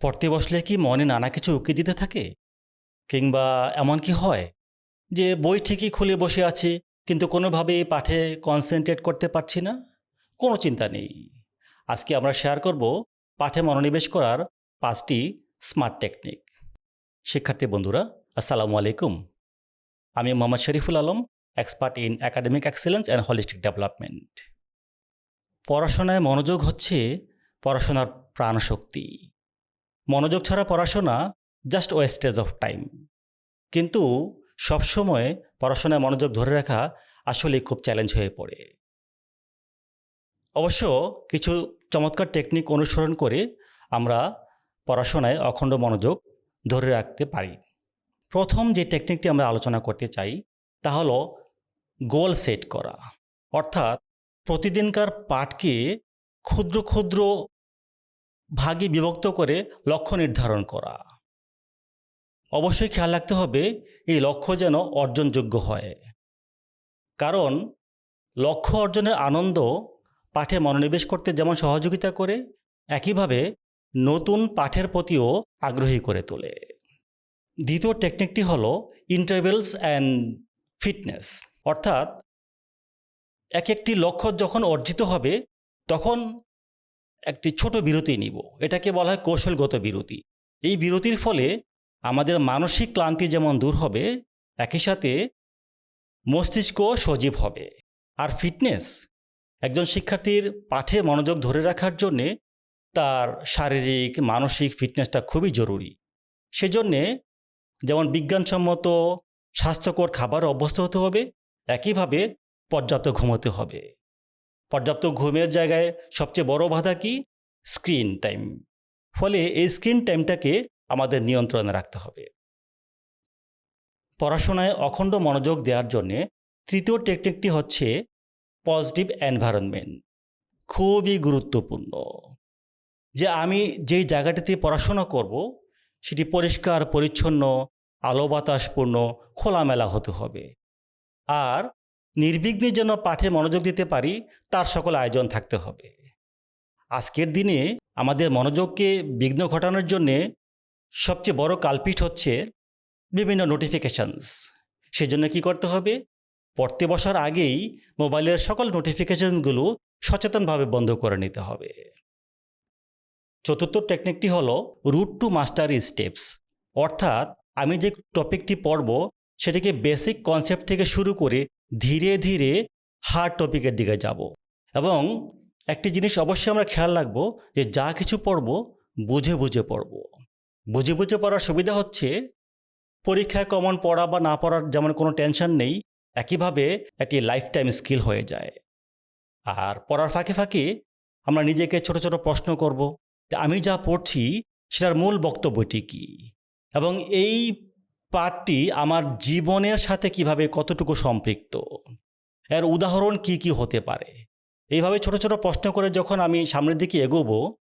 পড়তে বসলে কি মনে নানা কিছু উকি দিতে থাকে? কিংবা এমন কি হয় যে বই ঠিকই খুলে বসে আছি, কিন্তু কোনোভাবেই পাঠে কনসেন্ট্রেট করতে পারছি না? কোনো চিন্তা নেই। আজকে আমরা শেয়ার করব পাঠে মনোনিবেশ করার পাঁচটি স্মার্ট টেকনিক শিক্ষার্থী বন্ধুরা, আসসালামু আলাইকুম। আমি Mohammad Shariful Alam expert in academic excellence and holistic development পড়াশোনায় মনোযোগ হচ্ছে পড়াশোনার প্রাণশক্তি। মনোযোগ ছাড়া পড়াশোনা জাস্ট ওয়েস্টেজ অফ টাইম কিন্তু সবসময় পড়াশোনায় মনোযোগ ধরে রাখা আসলে খুব চ্যালেঞ্জ হয়ে পড়ে। অবশ্য কিছু চমৎকার টেকনিক অনুসরণ করে আমরা পড়াশোনায় অখণ্ড মনোযোগ ধরে রাখতে পারি। প্রথম যে টেকনিকটি আমরা আলোচনা করতে চাই, তা হলো গোল সেট করা। অর্থাৎ প্রতিদিনকার পাঠকে ক্ষুদ্র ক্ষুদ্র ভাগে বিভক্ত করে লক্ষ্য নির্ধারণ করা। অবশ্যই খেয়াল রাখতে হবে, এই লক্ষ্য যেন অর্জনযোগ্য হয়। কারণ, লক্ষ্য অর্জনের আনন্দ পাঠে মনোনিবেশ করতে যেমন সহযোগিতা করে, একইভাবে নতুন পাঠের প্রতিও আগ্রহী করে তোলে। দ্বিতীয় টেকনিকটি হল ইন্টারভেলস অ্যান্ড ফিটনেস অর্থাৎ এক একটি লক্ষ্য যখন অর্জিত হবে, তখন একটি ছোট বিরতি নিব। এটাকে বলা হয় কৌশলগত বিরতি। এই বিরতির ফলে আমাদের মানসিক ক্লান্তি যেমন দূর হবে, একই সাথে মস্তিষ্ক সজীব হবে। আর ফিটনেস, একজন শিক্ষার্থীর পাঠে মনোযোগ ধরে রাখার জন্যে তার শারীরিক, মানসিক ফিটনেসটা খুবই জরুরি। সেজন্যে যেমন বিজ্ঞানসম্মত, স্বাস্থ্যকর খাবার অভ্যস্ত হতে হবে, একইভাবে পর্যাপ্ত ঘুমোতে হবে। পর্যাপ্ত ঘুমের জায়গায় সবচেয়ে বড় বাধা কি? Screen time. ফলে এই স্ক্রিন টাইমটাকে আমাদের নিয়ন্ত্রণে রাখতে হবে। পড়াশোনায় অখণ্ড মনোযোগ দেওয়ার জন্যে তৃতীয় টেকনিকটি হচ্ছে পজিটিভ এনভায়রনমেন্ট। খুবই গুরুত্বপূর্ণ। যে আমি যেই জায়গাটিতে পড়াশোনা করব, সেটি পরিষ্কার, পরিচ্ছন্ন, আলো বাতাসপূর্ণ, খোলামেলা হতে হবে। আর নির্বিঘ্নে যেন পাঠে মনোযোগ দিতে পারি, তার সকল আয়োজন থাকতে হবে। আজকের দিনে আমাদের মনোযোগকে বিঘ্ন ঘটানোর জন্যে সবচেয়ে বড় কালপিঠ হচ্ছে বিভিন্ন নোটিফিকেশানস সেজন্য কি করতে হবে? পড়তে বসার আগেই মোবাইলের সকল নোটিফিকেশানগুলো সচেতনভাবে বন্ধ করে নিতে হবে। চতুর্থ টেকনিকটি হলো রুট টু মাস্টার স্টেপস অর্থাৎ আমি যে টপিকটি পড়ব সেটিকে বেসিক কনসেপ্ট থেকে শুরু করে ধীরে ধীরে হার্ড টপিকের দিকে যাব। এবং একটি জিনিস অবশ্যই আমরা খেয়াল রাখব যে যা কিছু পড়ব বুঝে বুঝে পড়ব। বুঝে বুঝে পড়ার সুবিধা হচ্ছে পরীক্ষায় কমন পড়া বা না পড়ার যেমন কোনো টেনশন নেই, একইভাবে একটি লাইফ টাইম স্কিল হয়ে যায়। আর পড়ার ফাঁকে ফাঁকে আমরা নিজেকে ছোট ছোট প্রশ্ন করব আমি যা পড়ছি সেটার মূল বক্তব্যটি কী? এবং এই পাঠটি আমার জীবনের সাথে কীভাবে কতটুকু সম্পৃক্ত? এর উদাহরণ কি কি হতে পারে? এইভাবে ছোট ছোট প্রশ্ন করে যখন আমি সামনের দিকে এগোবো,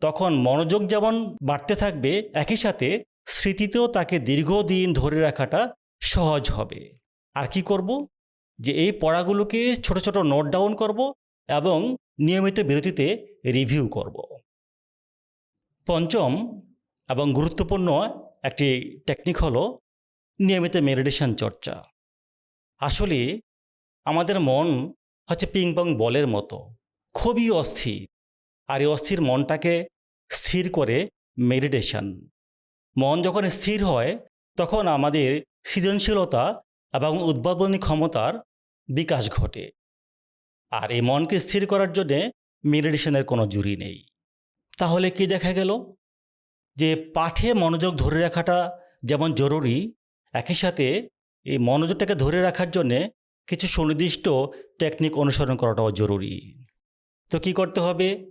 তখন মনোযোগ যেমন বাড়তে থাকবে, একই সাথে স্মৃতিতেও তাকে দীর্ঘদিন ধরে রাখাটা সহজ হবে। আর কি করব? যে এই পড়াগুলোকে ছোট ছোট নোট ডাউন করব এবং নিয়মিত বিরতিতে রিভিউ করব। পঞ্চম এবং গুরুত্বপূর্ণ একটি টেকনিক হলো নিয়মিত মেডিটেশন চর্চা। আসলে আমাদের মন হচ্ছে পিং পং বলের মতো, খুবই অস্থির। আর এই অস্থির মনটাকে স্থির করে মেডিটেশন মন যখন স্থির হয়, তখন আমাদের সৃজনশীলতা এবং উদ্ভাবনী ক্ষমতার বিকাশ ঘটে। আর এই মনকে স্থির করার জন্যে মেডিটেশনের কোনো জুরি নেই। তাহলে কি দেখা গেল? যে পাঠে মনোযোগ ধরে রাখাটা যেমন জরুরি একই সাথে এই মনোযোগটাকে ধরে রাখার জন্যে কিছু সুনির্দিষ্ট টেকনিক অনুসরণ করাটাও জরুরি। তো কি করতে হবে?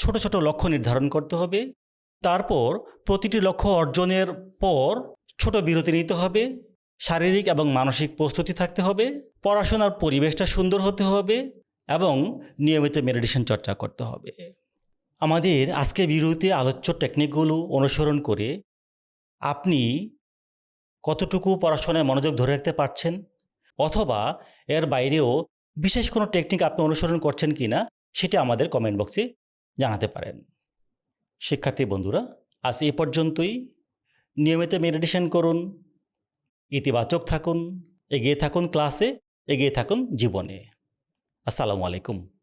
ছোট ছোট লক্ষ্য নির্ধারণ করতে হবে। তারপর প্রতিটি লক্ষ্য অর্জনের পর ছোট বিরতি নিতে হবে। শারীরিক এবং মানসিক প্রস্তুতি থাকতে হবে। পড়াশোনার পরিবেশটা সুন্দর হতে হবে এবং নিয়মিত মেডিটেশন চর্চা করতে হবে। আমাদের আজকে বিরতিতে আলোচ্য টেকনিকগুলো অনুসরণ করে আপনি কতটুকু পড়াশোনায় মনোযোগ ধরে রাখতে পারছেন? অথবা এর বাইরেও বিশেষ কোনো টেকনিক আপনি অনুসরণ করছেন কি না সেটা আমাদের কমেন্ট বক্সে জানাতে পারেন। শিক্ষার্থী বন্ধুরা, আজ এ পর্যন্তই। নিয়মিত মেডিটেশন করুন, ইতিবাচক থাকুন, এগিয়ে থাকুন ক্লাসে এগিয়ে থাকুন জীবনে। আসসালামু আলাইকুম।